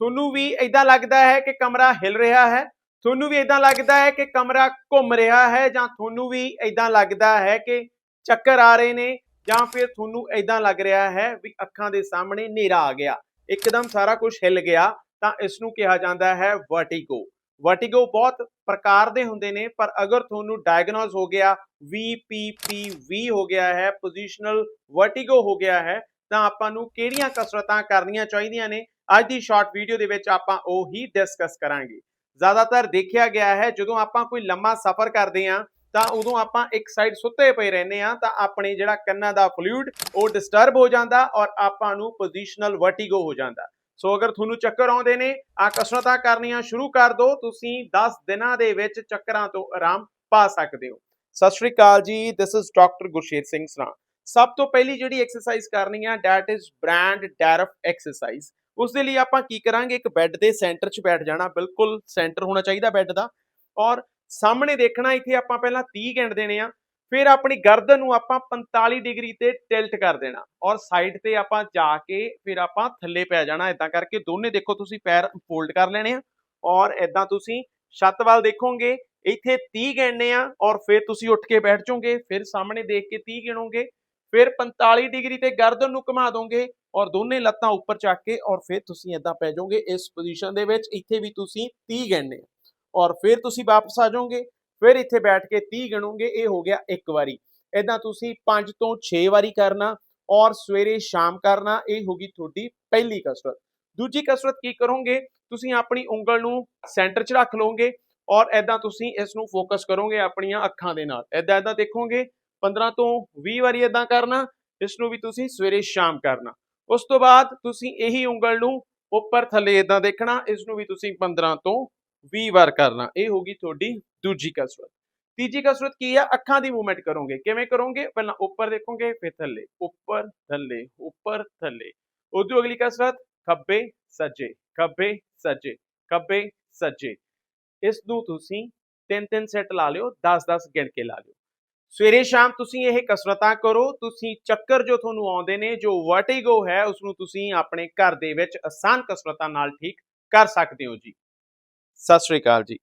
ਤੁਹਾਨੂੰ ਵੀ ਇਦਾਂ ਲੱਗਦਾ ਹੈ ਕਿ ਕਮਰਾ ਹਿਲ ਰਿਹਾ ਹੈ? ਤੁਹਾਨੂੰ ਵੀ ਇਦਾਂ ਲੱਗਦਾ ਹੈ ਕਿ ਕਮਰਾ ਘੁੰਮ ਰਿਹਾ ਹੈ ਜਾਂ ਤੁਹਾਨੂੰ ਵੀ ਇਦਾਂ ਲੱਗਦਾ ਹੈ ਕਿ ਚੱਕਰ ਆ ਰਹੇ ਨੇ ਜਾਂ ਫਿਰ ਤੁਹਾਨੂੰ ਇਦਾਂ ਲੱਗ ਰਿਹਾ ਹੈ ਵੀ ਅੱਖਾਂ ਦੇ ਸਾਹਮਣੇ ਹਨੇਰਾ ਆ ਗਿਆ? ਇੱਕਦਮ ਸਾਰਾ ਕੁਝ ਹਿਲ ਗਿਆ ਤਾਂ ਇਸ ਨੂੰ ਕਿਹਾ ਜਾਂਦਾ ਹੈ ਵਰਟੀਗੋ ਵਰਟੀਗੋ ਬਹੁਤ ਪ੍ਰਕਾਰ ਦੇ ਹੁੰਦੇ ਨੇ, ਪਰ ਅਗਰ ਤੁਹਾਨੂੰ ਡਾਇਗਨੋਸ ਹੋ ਗਿਆ VPPV ਹੋ ਗਿਆ ਹੈ ਪੋਜੀਸ਼ਨਲ ਵਰਟੀਗੋ ਹੋ ਗਿਆ ਹੈ ਤਾਂ ਆਪਾਂ ਨੂੰ ਕਿਹੜੀਆਂ ਕਸਰਤਾਂ ਕਰਨੀਆਂ ਚਾਹੀਦੀਆਂ ਨੇ? ਅੱਜ ਦੀ ਸ਼ਾਰਟ ਵੀਡੀਓ ਦੇ ਵਿੱਚ ਆਪਾਂ ਉਹ ਹੀ ਡਿਸਕਸ ਕਰਾਂਗੇ। ਜ਼ਿਆਦਾਤਰ ਦੇਖਿਆ ਗਿਆ ਹੈ, ਜਦੋਂ ਆਪਾਂ ਕੋਈ ਲੰਮਾ ਸਫ਼ਰ ਕਰਦੇ ਹਾਂ, ਤਾਂ ਉਦੋਂ ਆਪਾਂ ਇੱਕ ਸਾਈਡ ਸੁੱਤੇ ਪਏ ਰਹਿੰਦੇ ਆ ਤਾਂ ਆਪਣੇ ਜਿਹੜਾ ਕੰਨਾਂ ਦਾ ਫਲੂਇਡ ਉਹ ਡਿਸਟਰਬ ਹੋ ਜਾਂਦਾ ਔਰ ਆਪਾਂ ਨੂੰ ਪੋਜੀਸ਼ਨਲ ਵਰਟੀਗੋ ਹੋ ਜਾਂਦਾ। ਸੋ ਅਗਰ ਤੁਹਾਨੂੰ ਚੱਕਰ ਆਉਂਦੇ ਨੇ ਆ ਕਸਰਤਾਂ ਕਰਨੀਆਂ ਸ਼ੁਰੂ ਕਰ ਦਿਓ ਤੁਸੀਂ 10 ਦਿਨਾਂ ਦੇ ਵਿੱਚ ਚੱਕਰਾਂ ਤੋਂ ਆਰਾਮ ਪਾ ਸਕਦੇ ਹੋ। ਸਤਿ ਸ਼੍ਰੀ ਅਕਾਲ ਜੀ this is doctor Gurshet Singh Sara. ਸਭ ਤੋਂ ਪਹਿਲੀ ਜਿਹੜੀ ਐਕਸਰਸਾਈਜ਼ ਕਰਨੀ ਆ that is Brandt Daroff exercise ਉਸ ਦੇ ਲਈ ਆਪਾਂ ਕੀ ਕਰਾਂਗੇ, ਇੱਕ ਬੈੱਡ ਦੇ ਸੈਂਟਰ 'ਚ ਬੈਠ ਜਾਣਾ, ਬਿਲਕੁਲ ਸੈਂਟਰ ਹੋਣਾ ਚਾਹੀਦਾ ਬੈੱਡ ਦਾ। ਔਰ ਸਾਹਮਣੇ ਦੇਖਣਾ, ਇੱਥੇ ਆਪਾਂ ਪਹਿਲਾਂ 30 ਗਿਣ ਦੇਣੇ ਆ, ਫਿਰ ਆਪਣੀ ਗਰਦਨ ਨੂੰ ਆਪਾਂ 45 ਡਿਗਰੀ ਤੇ ਟਿਲਟ ਕਰ ਦੇਣਾ। ਔਰ ਸਾਈਡ ਤੇ ਆਪਾਂ ਜਾ ਕੇ ਫਿਰ ਆਪਾਂ ਥੱਲੇ ਪੈ ਜਾਣਾ ਇਦਾਂ ਕਰਕੇ ਦੋਨੇ ਦੇਖੋ ਤੁਸੀਂ ਪੈਰ ਫੋਲਡ ਕਰ ਲੈਣੇ ਆ। ਔਰ ਇਦਾਂ ਤੁਸੀਂ ਛੱਤ ਵੱਲ ਦੇਖੋਗੇ, ਇੱਥੇ 30 ਗਿਣਨੇ ਆ, ਔਰ ਫਿਰ ਤੁਸੀਂ ਉੱਠ ਕੇ ਬੈਠ ਜਾਓਗੇ, ਫਿਰ ਸਾਹਮਣੇ ਦੇਖ ਕੇ 30 ਗਿਣੋਗੇ ਫਿਰ 45 ਡਿਗਰੀ ਤੇ ਗਰਦਨ ਨੂੰ ਘੁਮਾ ਦੋਗੇ ਔਰ ਦੋਨੇ ਲੱਤਾਂ ਉੱਪਰ ਚੱਕ ਕੇ ਔਰ ਫਿਰ ਤੁਸੀਂ ਇਦਾਂ ਪੈ ਜਾਓਗੇ, ਇਸ ਪੋਜੀਸ਼ਨ ਦੇ ਵਿੱਚ ਇੱਥੇ ਵੀ ਤੁਸੀਂ 30 ਗਿਣਨੇ ਔਰ ਫਿਰ ਤੁਸੀਂ ਵਾਪਸ ਆ ਜਾਓਗੇ, ਫਿਰ ਇੱਥੇ ਬੈਠ ਕੇ 30 ਗਿਣੋਗੇ, ਇਹ ਹੋ ਗਿਆ ਇੱਕ ਵਾਰੀ। ਇਦਾਂ ਤੁਸੀਂ 5 ਤੋਂ 6 ਵਾਰੀ ਕਰਨਾ ਔਰ ਸਵੇਰੇ ਸ਼ਾਮ ਕਰਨਾ, ਇਹ ਹੋਗੀ ਤੁਹਾਡੀ ਪਹਿਲੀ ਕਸਰਤ। ਦੂਜੀ ਕਸਰਤ ਕੀ ਕਰੋਗੇ, ਤੁਸੀਂ ਆਪਣੀ ਉਂਗਲ ਨੂੰ ਸੈਂਟਰ 'ਚ ਰੱਖ ਲਓਗੇ ਔਰ ਇਦਾਂ ਤੁਸੀਂ ਇਸ ਨੂੰ ਫੋਕਸ ਕਰੋਗੇ ਆਪਣੀਆਂ ਅੱਖਾਂ ਦੇ ਨਾਲ। ਇਦਾਂ ਇਦਾਂ ਦੇਖੋਗੇ 15 ਤੋਂ 20 ਵਾਰੀ ਇਦਾਂ ਕਰਨਾ ਇਸ ਨੂੰ ਵੀ ਤੁਸੀਂ ਸਵੇਰੇ ਸ਼ਾਮ ਕਰਨਾ। ਉਸ ਤੋਂ ਬਾਅਦ ਤੁਸੀਂ ਇਹੀ ਉਂਗਲ ਨੂੰ ਉੱਪਰ ਥੱਲੇ ਇਦਾਂ ਦੇਖਣਾ ਇਸ ਨੂੰ ਵੀ ਤੁਸੀਂ 15 ਤੋਂ 20 ਵਾਰ ਕਰਨਾ। ਇਹ ਹੋਗੀ ਤੁਹਾਡੀ ਦੂਜੀ ਕਸਰਤ। ਤੀਜੀ ਕਸਰਤ ਕੀ ਆ? ਅੱਖਾਂ ਦੀ ਮੂਵਮੈਂਟ ਕਰੋਗੇ। ਕਿਵੇਂ ਕਰੋਗੇ? ਪਹਿਲਾਂ ਉੱਪਰ ਦੇਖੋਗੇ, ਫਿਰ ਥੱਲੇ। ਉੱਪਰ ਥੱਲੇ ਉੱਪਰ, ਥੱਲੇ। ਉਦੋਂ ਅਗਲੀ ਕਸਰਤ, ਖੱਬੇ, ਸੱਜੇ ਖੱਬੇ ਸੱਜੇ ਖੱਬੇ, ਸੱਜੇ। ਇਸ ਨੂੰ ਤੁਸੀਂ ਤਿੰਨ ਤਿੰਨ ਸੈੱਟ ਲਾ ਲਿਓ 10-10 ਗਿਣ ਕੇ ਲਾ ਲਿਓ। ਸਵੇਰੇ ਸ਼ਾਮ ਤੁਸੀਂ ਇਹ ਕਸਰਤਾਂ ਕਰੋ, ਤੁਸੀਂ ਚੱਕਰ ਜੋ ਤੁਹਾਨੂੰ ਆਉਂਦੇ ਨੇ, ਜੋ ਵਰਟੀਗੋ ਹੈ ਉਸ ਨੂੰ ਤੁਸੀਂ ਆਪਣੇ ਘਰ ਦੇ ਵਿੱਚ ਆਸਾਨ ਕਸਰਤਾਂ ਨਾਲ ਠੀਕ ਕਰ ਸਕਦੇ ਹੋ ਜੀ। ਸਤਿ ਸ਼੍ਰੀ ਅਕਾਲ ਜੀ।